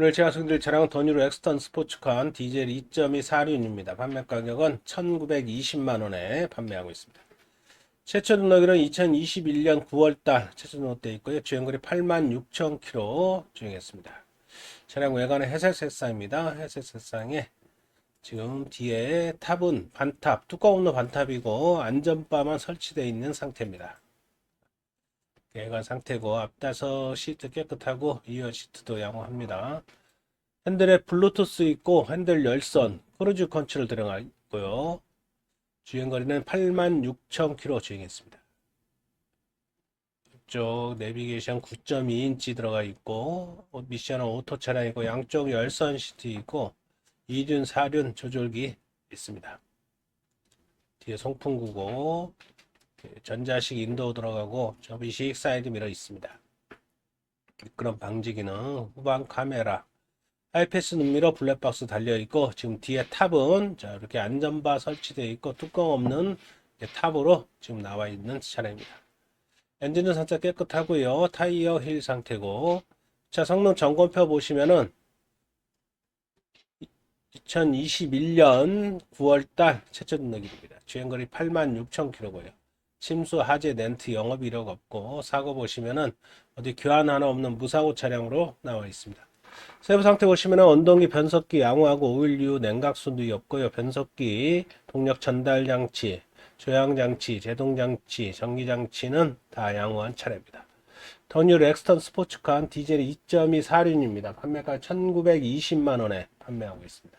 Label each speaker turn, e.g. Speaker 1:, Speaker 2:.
Speaker 1: 오늘 제가 소개드릴 차량은 더뉴로 엑스턴 스포츠칸 디젤 2.2 4륜입니다. 판매 가격은 1920만원에 판매하고 있습니다. 최초 등록일은 2021년 9월달 최초 등록되어 있고요. 주행거리 86,000km 주행했습니다. 차량 외관은 회색 색상입니다. 회색 색상에 지금 뒤에 탑은 반탑, 뚜껑 없는 반탑이고 안전바만 설치되어 있는 상태입니다. 외관 상태고 앞좌석 시트 깨끗하고 이어 시트도 양호합니다. 핸들에 블루투스 있고 핸들 열선, 크루즈 컨트롤 들어가 있고요. 주행거리는 86,000km 주행했습니다. 이쪽 내비게이션 9.2인치 들어가 있고 미션은 오토 차량이고 양쪽 열선 시트 있고 2륜, 4륜 조절기 있습니다. 뒤에 송풍구고 전자식 인도어 들어가고 접이식 사이드 미러 있습니다. 미끄럼 방지 기능, 후방 카메라, 하이패스 눈미러 블랙박스 달려 있고 지금 뒤에 탑은 자 이렇게 안전바 설치되어 있고 뚜껑 없는 탑으로 지금 나와 있는 차량입니다. 엔진은 살짝 깨끗하고요. 타이어 힐 상태고 자 성능 점검표 보시면은 2021년 9월달 최초 등록일입니다. 주행거리 86,000km고요. 침수, 하재, 렌트, 영업 이력 없고 사고 보시면은 어디 교환 하나 없는 무사고 차량으로 나와 있습니다. 세부 상태 보시면은 원동기, 변속기 양호하고 오일류, 냉각수도 없고요. 변속기, 동력 전달 장치, 조향 장치, 제동 장치, 전기 장치는 다 양호한 차량입니다. 더뉴 렉스턴 스포츠칸 디젤 2.2 4륜입니다. 판매가 1920만 원에 판매하고 있습니다.